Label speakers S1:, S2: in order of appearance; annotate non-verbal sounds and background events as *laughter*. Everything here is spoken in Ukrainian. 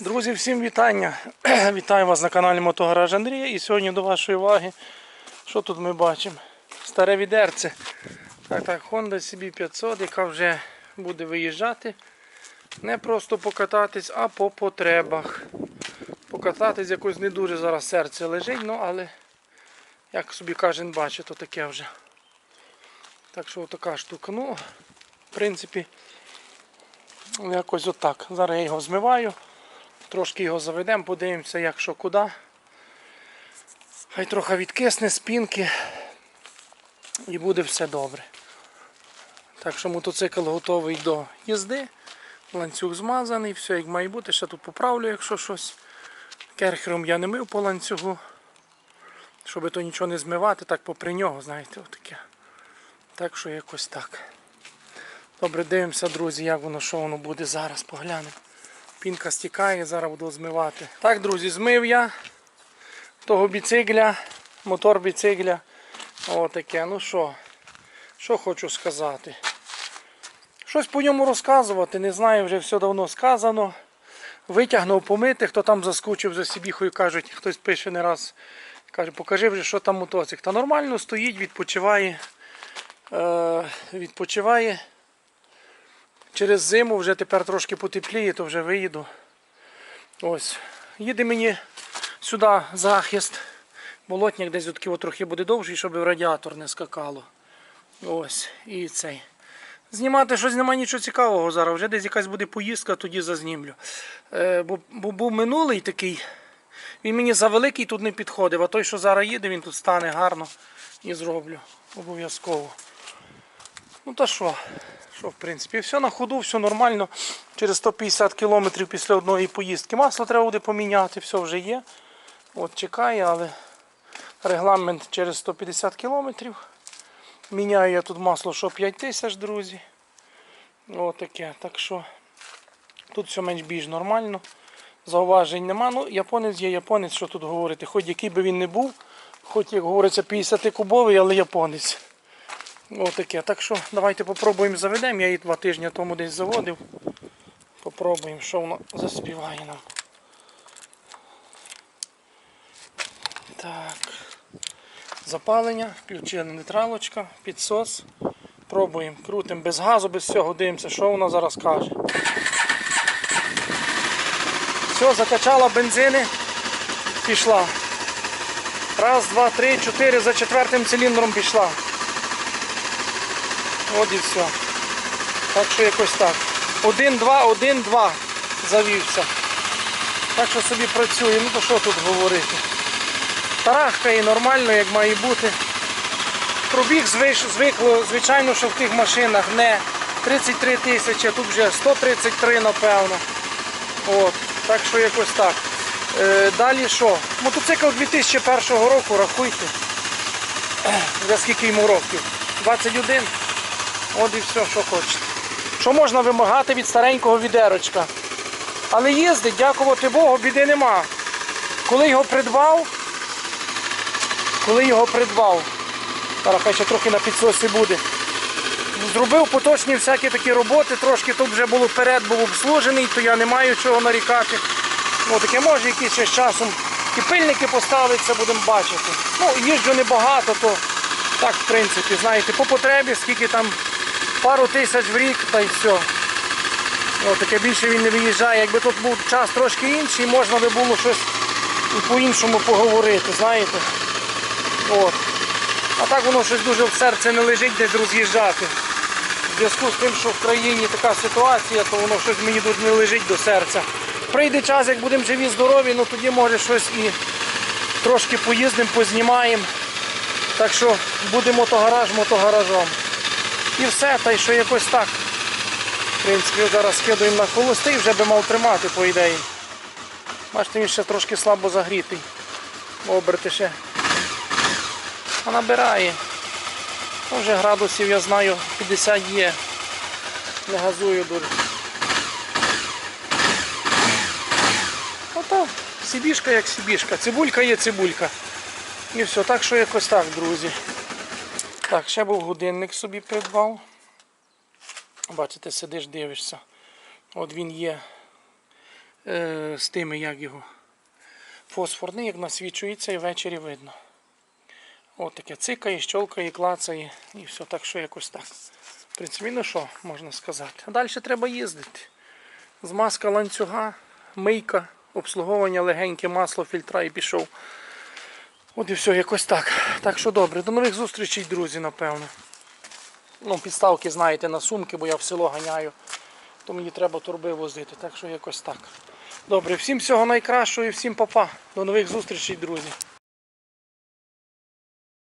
S1: Друзі, всім вітання. *clears throat* Вітаю вас на каналі Мотогараж Андрія. І сьогодні до вашої уваги, що тут ми бачимо? Старе відерце. Так, так, Honda CB500, яка вже буде виїжджати. Не просто покататись, а по потребах. Покататись якось не дуже зараз серце лежить, ну але як собі кожен бачить, то таке вже. Так що така штука. Ну, в принципі, якось отак. Зараз я його змиваю. Трошки його заведемо, подивимося, як що куди. Хай трохи відкисне спінки і буде все добре. Так що мотоцикл готовий до їзди. Ланцюг змазаний, все як має бути. Ще тут поправлю, якщо щось. Керхером я не мив по ланцюгу. Щоб то нічого не змивати, так попри нього, знаєте, отаке. Так що якось так. Добре, дивимося, друзі, як воно, що воно буде зараз, поглянемо. Пінка стікає, зараз буду змивати. Так, друзі, змив я того біцикля, мотор біцикля. Отаке. Ну що, що хочу сказати. Щось по ньому розказувати, не знаю, вже все давно сказано. Витягнув помити, хто там заскучив за сібіхою, кажуть, хтось пише не раз. Каже, покажи вже, що там мотоцикл. Та нормально стоїть, відпочиває. Е, відпочиває. Через зиму вже тепер трошки потепліє, то вже виїду. Ось. Їде мені сюди захист. Болотник десь от трохи буде довший, щоб радіатор не скакало. Ось. І цей. Знімати щось немає нічого цікавого зараз. Вже десь якась буде поїздка, тоді зазнімлю. Е, бо, бо був минулий такий. Він мені за великий тут не підходив, а той, що зараз їде, він тут стане гарно і зроблю. Обов'язково. Ну та що? Що, в принципі, все на ходу, все нормально. Через 150 кілометрів після одної поїздки. Масло треба буде поміняти, все вже є. От чекає, але регламент через 150 кілометрів. Міняю я тут масло, що 5 тисяч, друзі. Отаке. Так що тут все менш більш нормально. Зауважень нема. Ну, японець є японець, що тут говорити. Хоч який би він не був, хоч, як говориться, 50-кубовий, але японець. Отаке. Так що давайте попробуємо заведемо. Я її два тижні тому десь заводив. Попробуємо, що воно заспіває нам. Так. Запалення, включили нейтралочка, підсос. Пробуємо, крутимо без газу, без всього, дивимося, що вона зараз каже. Все, закачала бензини, пішла. Раз, два, три, чотири, за четвертим циліндром пішла. От і все. Так що якось так. Один, два, один, два завівся. Так що собі працює. Ну то що тут говорити. Тарахкає нормально, як має бути. Пробіг звикло, звичайно, що в тих машинах не 33 тисячі, а тут вже 133, напевно. От. Так що якось так. Е, далі що? Мотоцикл 2001 року, рахуйте. *clears throat* Вже скільки йому років? 21. От і все, що хочете. Що можна вимагати від старенького відерочка. Але їздить, дякувати Богу, біди нема. Коли його придбав, коли його придбав, зараз хай ще трохи на підсосі буде. Зробив поточні всякі такі роботи, трошки тут вже було вперед, був обслужений, то я не маю чого нарікати. Ну, таке може якийсь ще з часом і пильники поставиться, будемо бачити. Ну, їжджу небагато, то так, в принципі, знаєте, по потребі, скільки там пару тисяч в рік, та й все. О, таке більше він не виїжджає. Якби тут був час трошки інший, можна би було щось і по-іншому поговорити, знаєте. От. А так воно щось дуже в серце не лежить десь роз'їжджати. В зв'язку з тим, що в країні така ситуація, то воно щось мені тут не лежить до серця. Прийде час, як будемо живі, здорові, ну тоді може щось і трошки поїздимо, познімаємо. Так що буде мотогараж мотогаражом. І все, та й що якось так. В принципі, зараз скидуємо на холостий, вже би мав тримати, по ідеї. Бачите, він ще трошки слабо загрітий. Оберти ще. А набирає. Ну, вже градусів, я знаю, 50 є. Не газую дуже. Ото сібішка як сібішка. Цибулька є цибулька. І все, так що якось так, друзі. Так, ще був годинник собі придбав. Бачите, сидиш, дивишся. От він є. е, з тими, як його. Фосфорний, як насвічується і ввечері видно. От таке цикає, щолкає, клацає і все так, що якось так. В принципі, ну що можна сказати. А далі треба їздити. Змазка ланцюга, мийка, обслуговування легеньке масло, фільтра і пішов. От і все, якось так. Так що добре. До нових зустрічей, друзі, напевно. Ну, підставки знаєте на сумки, бо я в село ганяю. То мені треба турби возити. Так що якось так. Добре, всім всього найкращого і всім папа. До нових зустрічей, друзі.